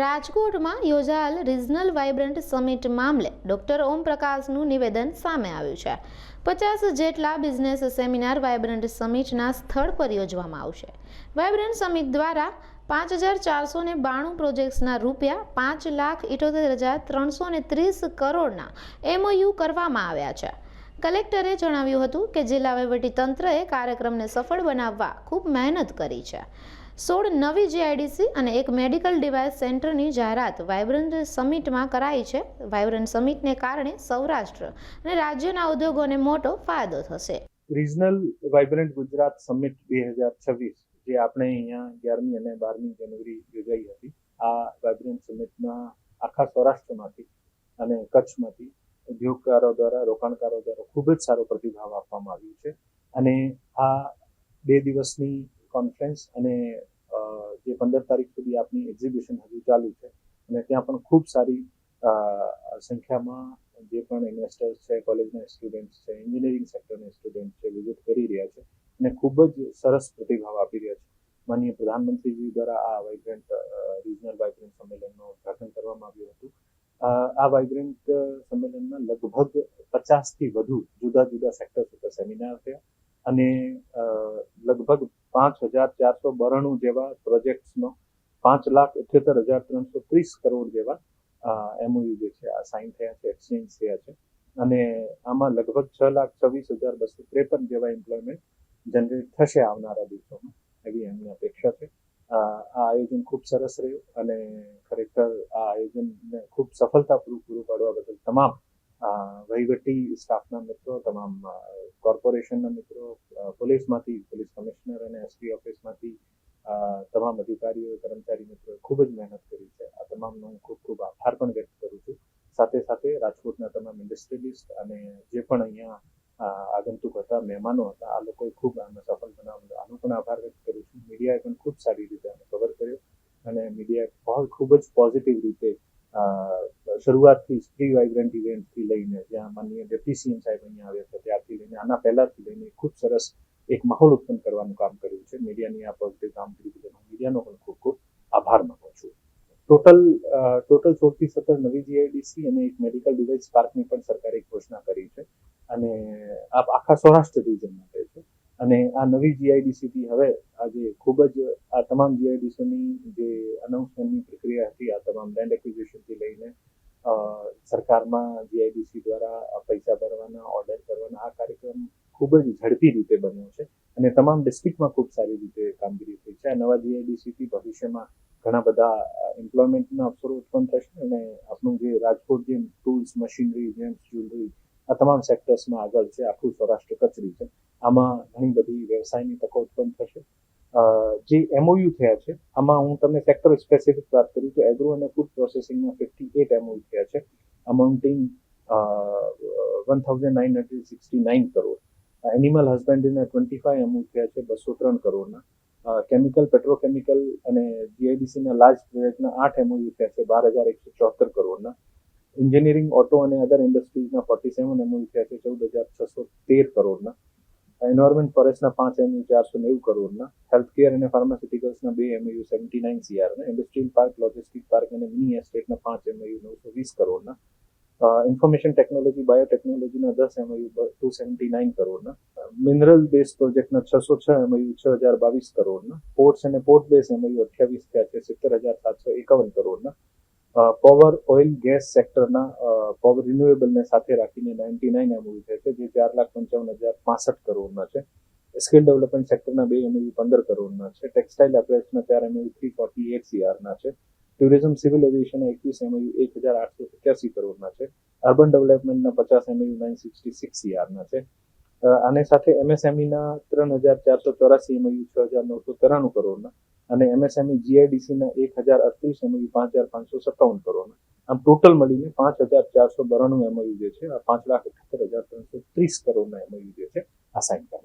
રાજકોટમાં યોજાયેલ regional vibrant summit મામલે ડોક્ટર ઓમ પ્રકાશનું નિવેદન સામે આવ્યું છે. પચાસ જેટલા બિઝનેસ સેમિનાર વાઇબ્રન્ટ સમિટના સ્થળ પર યોજવામાં આવશે. વાઇબ્રન્ટ સમિટ દ્વારા પાંચ હજાર ચારસો ને બાણું પ્રોજેક્ટ્સના રૂપિયા પાંચ લાખ ઇઠોતેર હજાર ત્રણસો ને ત્રીસ કરોડના એમઓયુ કરવામાં આવ્યા છે. કલેક્ટરે જણાવ્યું હતું કે જિલ્લા તંત્રએ કાર્યક્રમને સફળ બનાવવા ખૂબ મહેનત કરી છે. સોળ નવી જીઆઈડીસી અને એક મેડિકલ ડિવાઇસ સેન્ટરની જાહેરાત વાઇબ્રન્ટ સમિટમાં કરાઈ છે. વાઇબ્રન્ટ સમિટને કારણે સૌરાષ્ટ્ર અને રાજ્યના ઉદ્યોગોને મોટો ફાયદો થશે. રિજનલ વાઇબ્રન્ટ ગુજરાત સમિટ બે હજાર છવ્વીસ, જે આપણે અહીંયા અગિયારમી અને બારમી જાન્યુઆરી યોજાઈ હતી, આ વાઇબ્રન્ટ સમિટમાં આખા સૌરાષ્ટ્રમાંથી અને કચ્છમાંથી ઉદ્યોગકારો દ્વારા, રોકાણકારો દ્વારા ખૂબ જ સારો પ્રતિભાવ આપવામાં આવ્યો છે. અને આ બે દિવસની કોન્ફરન્સ અને જે પંદર તારીખ સુધી આપની એક્ઝિબિશન હજુ ચાલુ છે. અને ત્યાં પણ ખૂબ સારી સંખ્યામાં જે પણ ઇન્વેસ્ટર્સ છે કોલેજના સ્ટુડન્ટ્સ છે એન્જિનિયરિંગ સેક્ટરના સ્ટુડન્ટ છે વિઝિટ કરી રહ્યા છે અને ખૂબ જ સરસ પ્રતિભાવ આપી રહ્યા છે. માનનીય પ્રધાનમંત્રીજી દ્વારા આ વાઇબ્રન્ટ રિજનલ વાઇબ્રન્ટ સંમેલનનું ઉદ્ઘાટન કરવામાં આવ્યું હતું. આ વાઇબ્રન્ટ સંમેલનમાં લગભગ પચાસથી વધુ જુદા જુદા સેક્ટર્સ ઉપર સેમિનાર થયા અને લગભગ પાંચ હજાર ચારસો બરણું જેવા પ્રોજેક્ટ્સનો પાંચ લાખ અઠ્યોતેર હજાર ત્રણસો ત્રીસ કરોડ જેવા એમઓયુ જે છે, આ સાઇન થયા છે એક્સચેન્જ થયા છે. અને આમાં લગભગ છ લાખ છવ્વીસ હજાર બસો ત્રેપન જેવા એમ્પ્લોયમેન્ટ જનરેટ થશે આવનારા દિવસોમાં. એવી એમની અપેક્ષા છે. આ આયોજન ખૂબ સરસ રહ્યું અને ખરેખર આ આયોજનને ખૂબ સફળતાપૂર્વક પૂરું પાડવા બદલ તમામ વહીવટી સ્ટાફના મિત્રો, તમામ કોર્પોરેશનના મિત્રો પોલીસમાંથી, પોલીસ કમિશનર અને એસપી ઓફિસમાંથી તમામ અધિકારીઓ, કર્મચારી મિત્રોએ ખૂબ જ મહેનત કરી છે. આ તમામનો હું ખૂબ ખૂબ આભાર પણ વ્યક્ત કરું છું. સાથે સાથે રાજકોટના તમામ ઇન્ડસ્ટ્રીલિસ્ટ અને જે પણ અહીંયા આગંતુક હતા, મહેમાનો હતા, આ લોકોએ ખૂબ આને સફળ બનાવ્યું આનો પણ આભાર વ્યક્ત કરું છું. મીડિયાએ પણ ખૂબ સારી રીતે આને કવર કર્યો અને મીડિયાએ ખૂબ જ પોઝિટિવ રીતે શરૂઆતથી સ્ત્રી વાઇબ્રન્ટ ઇવેન્ટથી લઈને જ્યાં માનનીય ડેપ્ટી સીએમ સાહેબ અહીંયા આવ્યા હતા, ત્યારથી લઈને આના પહેલાથી લઈને ખૂબ સરસ એક માહોલ ઉત્પન્ન કરવાનું કામ કર્યું છે. મીડિયાની આ પોઝિટિવ કામગીરી બદલ હું મીડિયાનો પણ ખૂબ ખૂબ આભાર માનું છું. ટોટલ ટોટલ સોળથી સત્તર નવી જીઆઈડીસી અને એક મેડિકલ ડિવાઇસ પાર્કની પણ સરકારે ઘોષણા કરી છે. અને આ આખા સૌરાષ્ટ્ર રિજન માટે છે. અને આ નવી જીઆઈડીસીથી હવે આજે ખૂબ જ આ તમામ જીઆઈડીસીની જે અનાઉન્સમેન્ટની પ્રક્રિયા હતી, આ તમામ લેન્ડ એક્વિઝિશનથી લઈને સરકારમાં જીઆઈડીસી દ્વારા પૈસા ભરવાના ઓર્ડર કરવાના, આ કાર્યક્રમ ખૂબ જ ઝડપી રીતે બન્યો છે અને તમામ ડિસ્ટ્રિક્ટમાં ખૂબ સારી રીતે કામગીરી થઈ છે. આ નવા જીઆઈડીસીથી ભવિષ્યમાં ઘણા બધા એમ્પ્લોયમેન્ટના અવસરો ઉત્પન્ન થશે અને આપણું જે રાજકોટ જેમ ટૂલ્સ મશીનરી જેમ્સ જ્વેલરી આ તમામ સેક્ટર્સમાં આગળ છે. આખું સૌરાષ્ટ્ર કચરી છે. આમાં ઘણી બધી વ્યવસાયની તકો ઉત્પન્ન થશે. જે એમઓયુ થયા છે, આમાં હું તમને સેક્ટર સ્પેસિફિક વાત કરું તો એગ્રો અને ફૂડ પ્રોસેસિંગમાં ફિફ્ટી એટ એમઓયુ થયા છે amounting one thousand nine hundred sixty nine crore animal હસબન્ડરીના twenty five MoU થયા છે, બસો ત્રણ કરોડના કેમિકલ પેટ્રોકેમિકલ અને જીઆઈડીસીના લાર્જ પ્રોજેક્ટના આઠ એમઓયુ થયા છે, બાર હજાર એકસો ચોહત્તર કરોડના એન્જિનિયરિંગ ઓટો અને અધર ઇન્ડસ્ટ્રીઝના ફોર્ટી સેવન એમઓયુ થયા છે, ચૌદ હજાર છસો તેર કરોડના એન્વાયરમેન્ટ ફોરેસ્ટના પાંચ એમયુ ચારસો નેવું કરોડના હેલ્થકેર અને ફાર્માસ્યુટિકલ્સના બે એમયુ સેવન્ટી નાઇન સીઆરના ઇન્ડસ્ટ્રીયલ પાર્ક લોજિસ્ટિક પાર્ક અને મિની એસ્ટેટના પાંચ એમયુ નવસો વીસ કરોડના. ઇન્ફોર્મેશન ટેકનોલોજી બાયોટેકનોલોજીના દસ એમયુ ટુ સેવન્ટી નાઇન કરોડના. મિનરલ બેઝ પ્રોજેક્ટના છસો છ એમયુ છ હજાર બાવીસ કરોડના. પોર્ટ્સ અને પોર્ટ બેઝ એમયુ અઠ્યાવીસ થયા છે, સિત્તેર હજાર સાતસો એકાવન કરોડના. પાવર ઓઇલ ગેસ સેક્ટરના પાવર રિન્યુએબલને સાથે રાખીને નાઇન્ટી નાઇન એમયુ છે જે ચાર લાખ પંચાવન હજાર પાસઠ કરોડના છે. સ્કિલ ડેવલપમેન્ટ સેક્ટરના બે એમયુ પંદર કરોડના છે. ટેક્સટાઇલ એપ્રેસના ચાર M U three forty eight સીઆરના છે. ટુરિઝમ સિવિલ એવિએશન એકવીસ એમયુ એક હજાર આઠસો સત્યાસી કરોડના છે. અર્બન ડેવલપમેન્ટના પચાસ એમયુ નાઇન સિક્સટી સિક્સ સીઆરના છે. આને સાથે એમએસએમઈના ત્રણ હજાર ચારસો ચોરાસી એમઓયુ છ હજાર નવસો ત્રાણું કરોડના. અને એમએસએમઈ જીઆઈડીસીના એક હજાર અડત્રીસ એમઓયુ પાંચ હજાર પાંચસો સત્તાવન કરોડના. આમ ટોટલ મળીને પાંચ હજાર ચારસો બાણું એમઓયુ જે છે, આ પાંચ લાખ અઠ્યોતેર હજાર ત્રણસો ત્રીસ કરોડના એમઓયુ જે છે, આ સાઇન કરવા